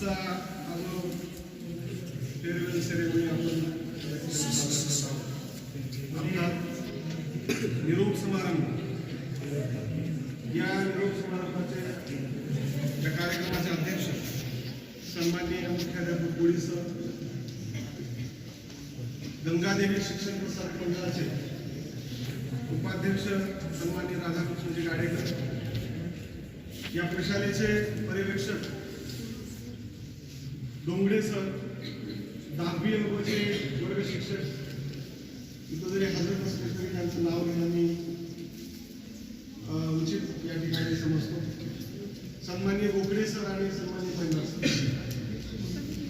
आजचा हा जो फेअरवेल सेरेमनी आपण निरोप समारंभ या निरोप समारंभाचे या कार्यक्रमाचे अध्यक्ष सन्माननीय मुख्याध्यापक गोळी सर गंगादेवी शिक्षण प्रसारक मंडळाचे उपाध्यक्ष सन्माननीय राधाकृष्णजी गाडेकर या प्रशालेचे पर्यवेक्षक डोंगडे सर दहावी वर्गाचे वर्ग शिक्षक इथं जरी हजर नसले तरी त्यांचं नाव घेणं मी उचित या ठिकाणी समजतो. सन्मान्य गोखले सर आणि सन्मान्य पंजाब सर.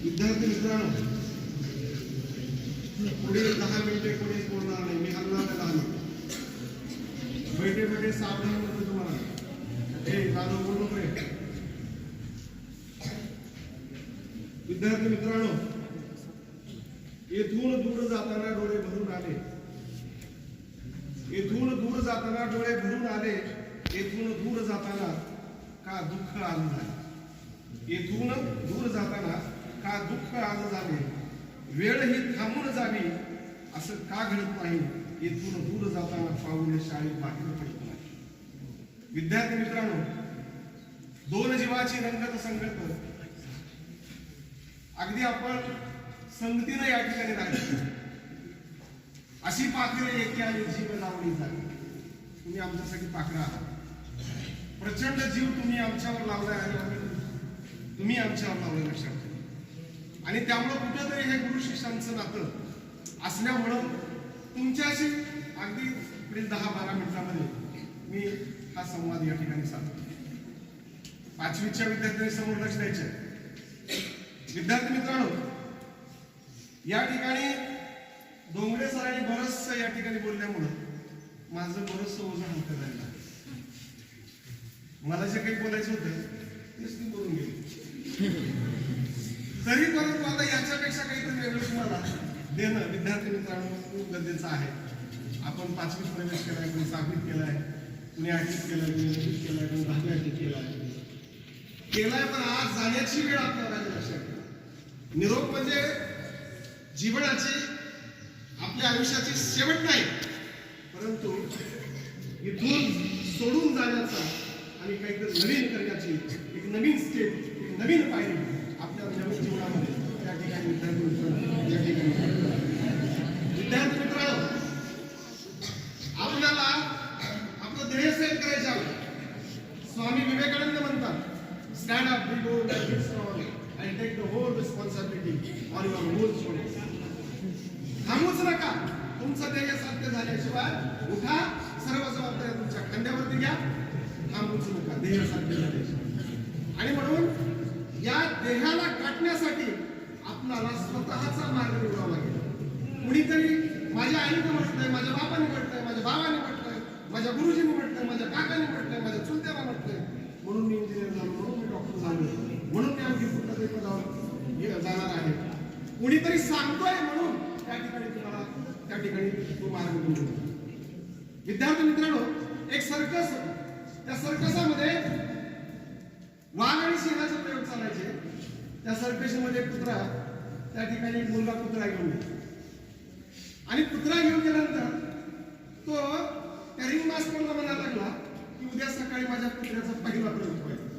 विद्यार्थी मित्रांनो पुढे दहा मिनिटे कोणी बोलणार नाही मी हलणार नाही दहा मिनिटे बैठे बैठे सावधान म्हणतो तुम्हाला हे जाणव बोलू नको विद्यार्थी मित्रांनो येथून दूर जाताना डोळे भरून आले. येथून दूर जाताना डोळे भरून आले. येथून दूर जाताना का दुःख आलं झाले येथून दूर जाताना का दुःख आलं झाले वेळ ही थांबून जावी असं का घडत नाही? येथून दूर जाताना पाऊल शाळेत बाहेर पडत नाही. विद्यार्थी मित्रांनो दोन जीवाची रंगत संगत अगदी आपण संगतीनं या ठिकाणी राहिलो अशी पाखरे एके आणि जीव लावणी झाली तुम्ही आमच्यासाठी पाखरं आहात. प्रचंड जीव तुम्ही आमच्यावर लावलाय आणि तुम्ही आमच्यावर लावलं लक्षात ठेवा. आणि त्यामुळं कुठंतरी हे गुरु शिष्यांचं नातं असल्यामुळं तुमच्याशी अगदी पुढील दहा बारा मिनिटांमध्ये मी हा संवाद या ठिकाणी साधतो. पाचवीच्या विद्यार्थ्यांनी समोर लक्ष द्यायचं विद्यार्थी मित्रांनो या ठिकाणी डोंगरे सरांनी बरंचसं या ठिकाणी बोलल्यामुळं माझं बरंचसं ओझं हलकं झालेलं आहे. मला जे काही बोलायचं होतं तेच मी बोलून गेली तरी परंतु आता याच्यापेक्षा काहीतरी वेगळं तुम्हाला देणं विद्यार्थी मित्रांनो खूप गरजेचं आहे. आपण पाचवीत प्रवेश केलाय कोणी सहावीत केलाय कुणी आठवीत केलाय कुणी नववीत केलाय कोणी दहावी आठवीत केलाय. केलाय पण आज जाण्याची वेळ आपल्याला निरोप म्हणजे जीवनाची आपल्या आयुष्याची शेवट नाही परंतु इथून सोडून जाण्याचा आणि काहीतरी नवीन करण्याची एक नवीन स्टेप एक नवीन पायरी आपल्या नवीन जीवनामध्ये त्या ठिकाणी विद्यार्थी मित्रांनो, या ठिकाणी विद्यार्थी मित्रांनो आपल्याला आपलं ध्येय सेट करायचं स्वामी विवेकानंद म्हणतात stand up be bold and be strong and take the whole responsibility on your whole थांबूच नका. तुमचं ध्येय साध्य झाल्याशिवाय उठा. सर्व जबाबदाऱ्या तुमच्या खांद्यावरती घ्या. थांबूच नका. ध्येय साध्य झाल्याशिवाय. आणि म्हणून या देहाला काटण्यासाठी आपणाला स्वतःचा मार्ग निवडावा लागेल. कुणीतरी माझ्या आईनं म्हटलंय माझ्या बापाने म्हटलंय माझ्या भावाने म्हटलंय माझ्या गुरुजीने म्हटलंय माझ्या काकाने म्हटलंय माझ्या चुलत्याला म्हटलंय म्हणून मी इंजिनियर झालो म्हणून मी डॉक्टर झालो म्हणून मी आणखी कुठल्या तरी पदावर हे जाणार आहे कुणीतरी सांगतोय म्हणून त्या ठिकाणी तुम्हाला त्या ठिकाणी तो मार्ग मिळतो विद्यार्थी मित्रांनो एक सर्कस त्या सर्कसामध्ये वाघ आणि सिंहाचे प्रयोग चालायचे. त्या सर्कसमध्ये कुत्रा त्या ठिकाणी मुलगा कुत्रा घेऊन येतो आणि कुत्रा घेऊन गेल्यानंतर तो त्या रिंग मास्टरला म्हणायला लागला की उद्या सकाळी माझ्या कुत्र्याचा पहिला प्रयोग पाहिजे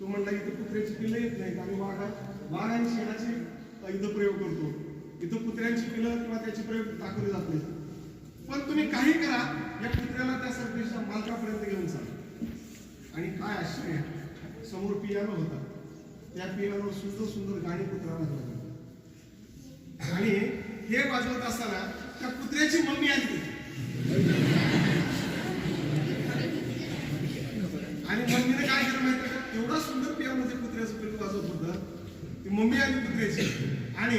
तो म्हणला इथे कुत्र्याची पिल्लं येत नाही आणि वाघा वाघ आणि शेणाची इथं प्रयोग करतो. इथं कुत्र्यांची पिलं किंवा त्याचे प्रयोग दाखवले जात पण तुम्ही काही करा या कुत्र्याला त्या सर्कसच्या मालकापर्यंत घेऊन चाला आणि काय आश्चर्य समोर पियानो होता. त्या पियानोवर सुंदर सुंदर गाणी कुत्र्याला वाजवत आणि हे वाजवत असताना त्या कुत्र्याची मम्मी आली. आणि मम्मीने काय केलं माहिती का? एवढा सुंदर पियानो ते कुत्र्याचं पिल्लू वाजवत होतं. मम्मी आली आणि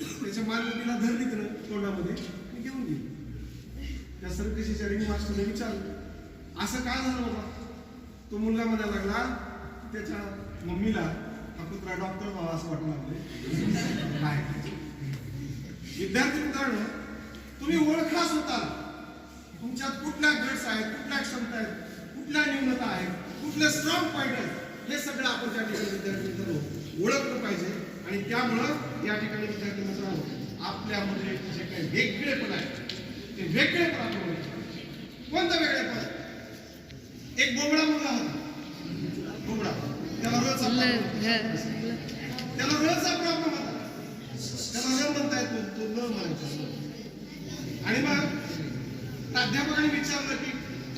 त्याच्या मालकीला धरली तिनं तोंडामध्ये आणि घेऊन गेली. त्या सर्कशीच्या रिंग मास्टरने विचारलं असं काय झालं बाबा? तो मुलगा म्हणायला लागला त्याच्या मम्मीला हा कुत्रा डॉक्टर व्हावा असं वाटू काय विद्यार्थी मित्रांनो तुम्ही ओळखा स्वतः. तुमच्यात कुठल्या गट्स आहेत कुठल्या क्षमता आहेत कुठल्या न्यूनता आहेत कुठले स्ट्रॉंग पॉईंट आहेत हे सगळं आपण त्या ठिकाणी विद्यार्थी मित्रांनो ओळखलं पाहिजे आणि त्यामुळं या ठिकाणी विद्यार्थी मित्रांनो आपल्यामध्ये जे काही वेगळेपण आहे ते वेगळेपण आपण. कोणतं वेगळेपण? एक बोबडा मुलगा होता. बोबडा. त्याला होता. त्याला रचा प्रॉब्लेम होता. त्याला न म्हणता येत तो न म्हणायचा आणि मग प्राध्यापकांनी विचारलं की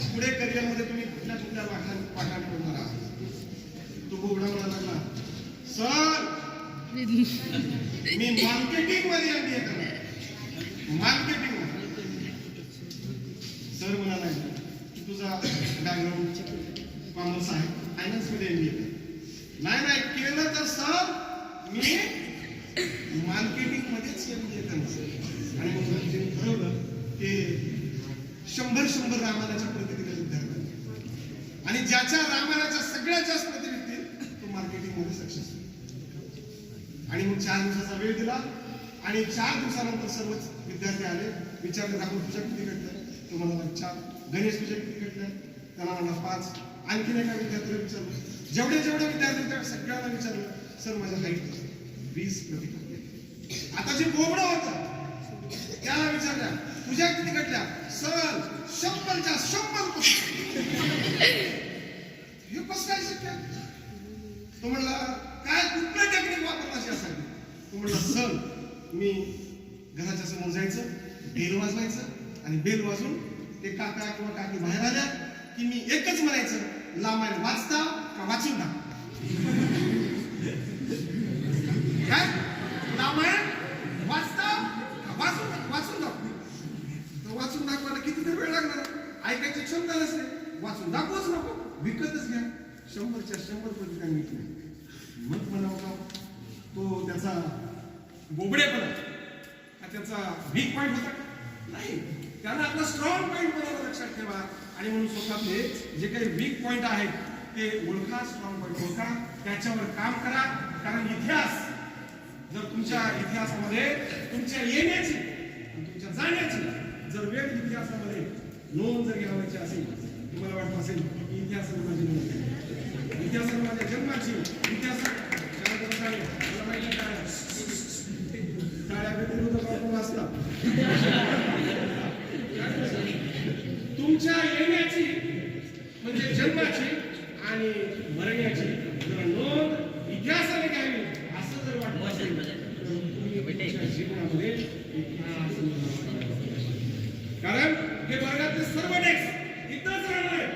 पुढे करिअरमध्ये तुम्ही कुठल्या कुठल्या पाठां पाठांत पडणार आहात तो बोबडा म्हणायला लागला सर मी मार्केटिंगमध्ये एम बी ए करणार मार्केटिंग सर म्हणाला की तुझा बॅकग्राऊंड कॉमर्स आहे फायनान्समध्ये एम बी ए नाही नाही केलं तर सर मी मार्केटिंग मध्येच एम बी ए करणार आणि मग ठरवलं की शंभर शंभर रामानाच्या प्रतिक्रिया दिल्या विद्यार्थ्यांना आणि ज्याच्या रामानाच्या सगळ्यात जास्त प्रति तो मार्केटिंगमध्ये सक्सेस आणि मग चार दिवसाचा वेळ दिला. आणि चार दिवसानंतर सर्व विद्यार्थी आले. विचारले राहुल तुझ्या किती घडलं तो म्हणाला चार. गणेश तुझ्या किती घडलं त्याला म्हणला पाच. आणखीन एका विद्यार्थ्याला विचारलं. जेवढे जेवढे विद्यार्थी त्या सगळ्यांना विचारलं सर माझ्या काही वीस प्रति आता जे बोबडं होतं त्याला विचारल्या तुझ्या किती घटल्या सर शंभरच्या शंभर हे कसं काय शक्य तो म्हणला काय कुठलं असावी तो म्हणला सर मी घराच्या समोर जायचं बेल वाजवायचं आणि बेल वाजून ते काका किंवा काकी बाहेर आल्या की मी एकच म्हणायचं लांबायला वाचता का वाचून टाक? काय? रामायण वाचता का वाचून वाचून दाखव तर वाचून दाखवायला किती तरी वेळ लागणार. ऐकायची क्षमता नसते. वाचून दाखवूच नको. विकतच घ्या. शंभरच्या शंभर प्रतिका मिळत नाही त्यांचा बोबडेपणा हा त्यांचा वीक पॉईंट होता. नाही त्यांना आपला स्ट्रॉंग पॉईंट बनवला लक्षात ठेवा. आणि म्हणून स्वतःतले जे काही वीक पॉईंट आहेत ते ओळखा स्ट्रॉंग पॉईंट ओळखा. त्याच्यावर काम करा. कारण इतिहास जर तुमच्या इतिहासामध्ये तुमच्या येण्याची तुमच्या जाण्याची जर वेळ इतिहासामध्ये नोंद जर घ्यावायची असेल तुम्हाला वाटत असेल की इतिहासाने माझी नोंद. इतिहासाने माझ्या जन्माची इतिहासाने त्यानंतर काय? मला माहिती काय वाचला तुमच्या येण्याची म्हणजे जन्माची आणि मरण्याची जर नोंद इतिहासाने घ्यावी असं जर वाटत असेल तर तुम्ही जीवनामध्ये इतिहास. कारण हे वर्गातले सर्व डेस्क इथंच राहणार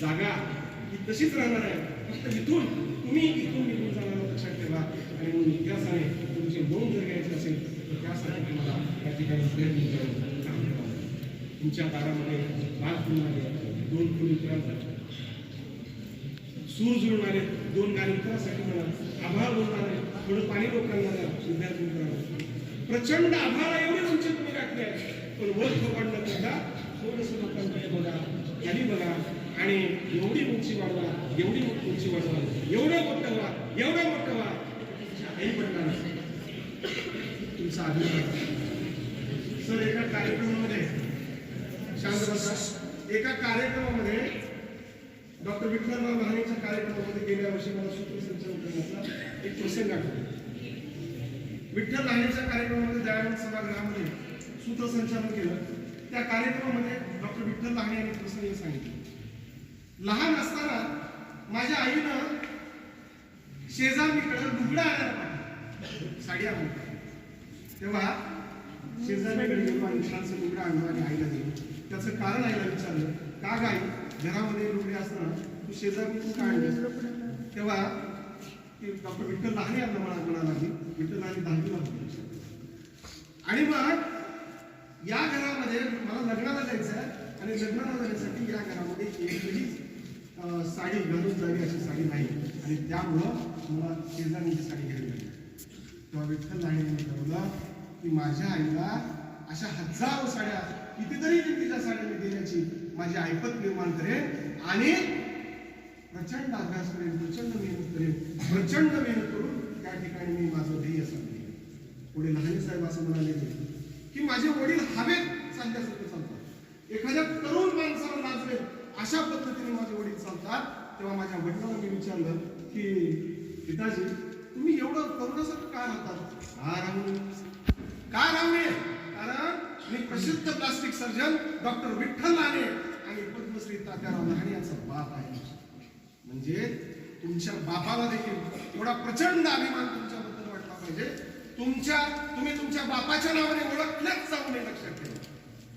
जागा ही तशीच राहणार आहे. फक्त इथून तुम्ही इथून निघून जाणार लक्षात ठेवा आणि म्हणून इतिहासाने तुमची नोंद जर घ्यायची असेल तर त्यासाठी तुम्हाला या ठिकाणी प्रयत्न करून काम करावं लागेल. तुमच्या दारामध्ये बालकुलीमध्ये दोन कुलीपर्यंत सूर जुळणारे दोन गाणी करासाठी म्हणा आभाळ बोलणारे थोडं पाणी लोकांना विद्यार्थी मित्रांनो प्रचंड आभाळा एवढे उंची तुम्ही गाठले पण वर थोपड करता थोडस लोकांकडे बघा खाली बघा आणि एवढी उंची वाढवा एवढी उंची वाढवा एवढं मोठं व्हा एवढं मोठं व्हा. काही म्हणणार तुमचा अभिमान. सर एका कार्यक्रमामध्ये शांत बसा. एका कार्यक्रमामध्ये डॉक्टर विठ्ठलराव महाराजांच्या कार्यक्रमामध्ये गेल्या वर्षी मला सूत्रसंचालन करण्याचा एक प्रसंग आठवतो. विठ्ठल लहानेच्या कार्यक्रमामध्ये दयानंद सभागृहामध्ये सूत्रसंचालन केलं. त्या कार्यक्रमामध्ये डॉक्टर विठ्ठल लहाने यांनी प्रसंग सांगितलं. लहान असताना माझ्या आईनं शेजारणीकडे लुगडा आणायला पाहिजे साडी आणून. तेव्हा शेजारणीकडे गेलो आणि छानसं लुगडं आणलं आणि आईला दिलं त्याचं कारण आईला विचारलं का गाई घरामध्ये लुगडे असताना तू शेजारी का आणलं तेव्हा की डॉक्टर विठ्ठल लहाने यांना म्हणा म्हणाला विठ्ठल लहाने दहावीला होते आणि मग या घरामध्ये मला लग्नाला जायचं आहे आणि लग्नाला जाण्यासाठी या घरामध्ये एकही साडी घालून जावी अशी साडी नाही. आणि त्यामुळं मला शेजारीची साडी घ्यावी लागली. तेव्हा विठ्ठल लहाने यांनी ठरवलं की माझ्या आईला अशा हजारो साड्या कितीतरी किमतीच्या साड्या मी देण्याची माझी ऐपत निर्माण करेन आणि प्रचंड अभ्यास करेन प्रचंड मेहनत करेन प्रचंड मेहनत करून त्या ठिकाणी मी माझं ध्येय सांगेन. पुढे लहाने साहेब असं म्हणाले की माझे वडील हवेत चालल्यासारखं चालतात. एखाद्या तरुण माणसाला लाजले अशा पद्धतीने माझे वडील चालतात. तेव्हा माझ्या वडिलांना मी विचारलं की पिताजी तुम्ही एवढं करुणासारखं का राहतात? का राहू कारण मी प्रसिद्ध प्लास्टिक सर्जन डॉक्टर विठ्ठल लाने आणि पद्मश्री तात्याराव लहाने यांचा बाप आहे. म्हणजे तुमच्या बापाला देखील एवढा प्रचंड अभिमान तुमच्याबद्दल वाटला पाहिजे. तुमच्या तुम्ही तुमच्या बापाच्या नावाने ओळखल्याच जाऊ नये लक्षात ठेवा.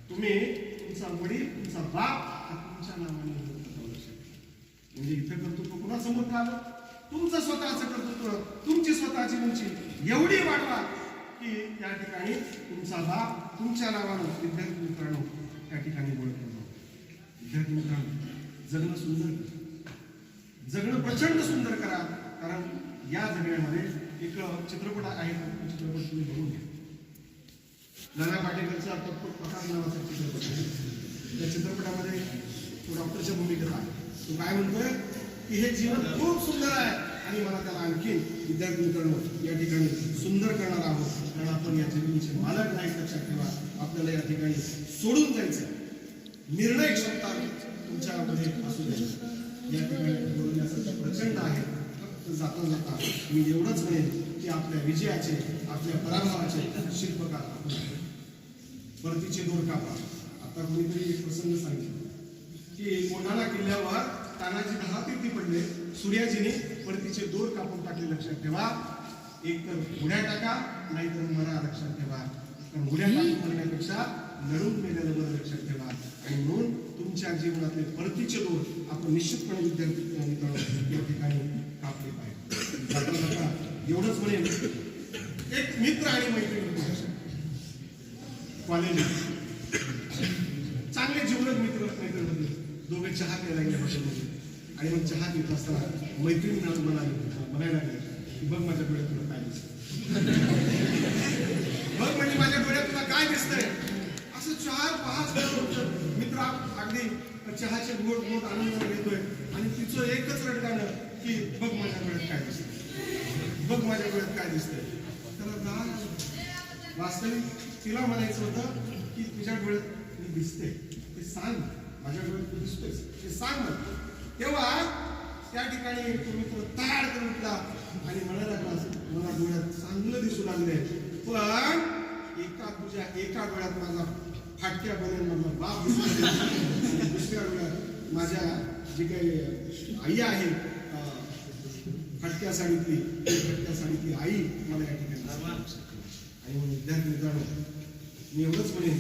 तुम्ही तुमचा वडील तुमचा बाप हा तुमच्या नावाने जाऊ लक्षात ठेवा. म्हणजे इथं कर्तृत्व कुणासमोर आलं? तुमचं स्वतःचं कर्तृत्व तुमची स्वतःची उंची एवढी वाढवा. की त्या ठिकाणी तुमचा बाप तुमच्या नावानं विद्यार्थी मित्रांनो त्या ठिकाणी ओळखलं विद्यार्थी मित्रांनो जगणं सुंदर करा. जगणं प्रचंड सुंदर करा कारण या जगण्यामध्ये एक चित्रपट आहे. चित्रपट तुम्ही बघून घ्या. नाना पाटेकरचा तत्पर प्रकार नावाचा चित्रपट आहे. त्या चित्रपटामध्ये तो डॉक्टरच्या भूमिकेत आहे. तो काय म्हणतोय? की हे जीवन खूप सुंदर आहे. आणि मला त्याला आणखी विद्यार्थी या ठिकाणी सुंदर करणार आहोत. कारण आपण या जमिनीचे मालक नाही लक्षात ठेवा. आपल्याला या ठिकाणी सोडून जायचं निर्णय क्षमता तुमच्यामध्ये असू दे. या ठिकाणी प्रचंड आहे. फक्त जाता जाता मी एवढंच म्हणेन की आपल्या विजयाचे आपल्या पराभवाचे शिल्पकार आपण परतीचे दोर कापा. आता कोणीतरी एक प्रसंग सांगितलं की कोणाला किल्ल्यावर तानाजी दहा तीर्थी पडले. सूर्याजीने परतीचे दोर कापून टाकले लक्षात ठेवा. एक तर उड्या टाका नाहीतर मरा लक्षात ठेवा. कारण उड्या टाकून मरण्यापेक्षा लढून मेलेलं बरं लक्षात ठेवा. आणि म्हणून तुमच्या जीवनातले परतीचे दोर आपण निश्चितपणे विद्यार्थी या ठिकाणी कापले पाहिजे एवढंच म्हणेन एक मित्र आणि मैत्रीण. कॉलेज चांगले जीवलग मित्र मैत्रीण दोघे चहा प्यायला गेले हॉटेलमध्ये आणि मग चहा घेत असताना मैत्रीण मिळून मला म्हणायला लागले की बघ माझ्या डोळ्यात तुला काय दिसत बघ म्हणजे माझ्या डोळ्यात तुला काय दिसतंय. असं चार पाच मित्र अगदी चहाचे गोड गोड आनंद घेतोय. आणि तिचं एकच रडकानं की बघ माझ्या डोळ्यात काय दिसतंय. बघ माझ्या डोळ्यात काय दिसतंय. त्याला वास्तविक तिला म्हणायचं होतं की तुझ्या डोळ्यात मी दिसते ते सांग. माझ्या डोळ्यात तू दिसतोयस. ते सांग मला. तेव्हा त्या ठिकाणी तो मित्र ताड करून उठला आणि म्हणायला लागला. मला डोळ्यात चांगलं दिसू लागले पण एका तुझ्या एका डोळ्यात माझा फाटक्या बनेल माझा बाप दुसऱ्या डोळ्यात माझ्या जी काही आई आहे फटक्या फाटक्या साडीतली फटक्या साडीतली आई मला या ठिकाणी आणि म्हणून विद्यार्थी मित्रांनो मी एवढंच म्हणेन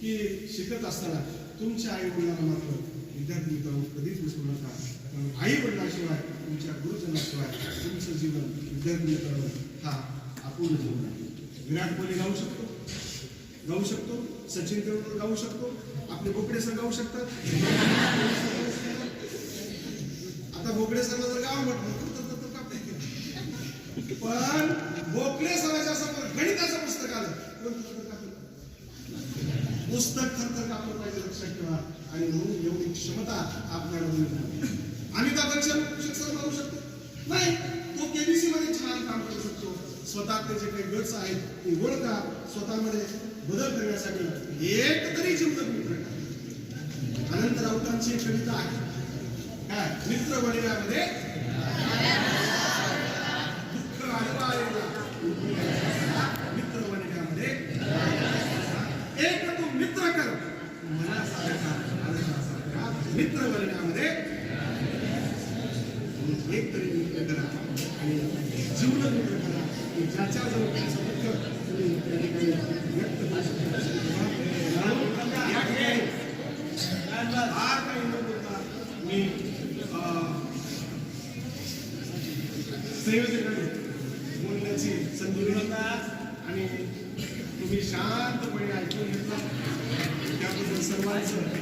की शिकत असताना तुमच्या आई वडिलांना मात्र विद्यार्थी मित्रांनो कधीच विसरू नका. कारण आई वडिलांशिवाय तुमच्या गुरुजनाशिवाय तुमचं जीवन विद्यार्थी मित्रांनो हा अपूर्ण जीवन आहे. विराट कोहली गाऊ शकतो. गाऊ शकतो. सचिन तेंडुलकर गाऊ शकतो. आपले बोकडे सर गाऊ शकतात. आता बोकडे सरला जर गाव म्हटलं तर- कापते पण गोखले सराच्या समोर गणिताचं पुस्तक आलं. कोण पुस्तक खरतर खरं तर कापलं पाहिजे लक्षात ठेवा. आणि म्हणून एवढी क्षमता आपल्याला मिळते अमिताभ बच्चन शिक्षण करू शकतो? नाही. तो केबीसी मध्ये छान काम करू शकतो. स्वतःचे जे काही गट्स आहेत ते ओळखा. स्वतःमध्ये बदल करण्यासाठी एक तरी जिंकत मित्र अनंत राऊतांची एक कविता आहे. काय? मित्र बनण्यामध्ये दुःख अनिवार्यला मित्र बनण्यामध्ये एक तू मित्र कर मनासारखा आनंदासारखा मित्र बनण्यामध्ये एक तरी मित्र करा आणि जीवन मित्र करा की ज्याच्या जवळ तुमचं दुःख तुम्ही त्या ठिकाणी व्यक्त करू शकता. म्हणून या ठिकाणी फार काही न बोलता मी अं, संयोजकांनी बोलण्याची संधी दिली आणि तुम्ही शांतपणे ऐकून घेतलं. त्याबद्दल सर्वांचं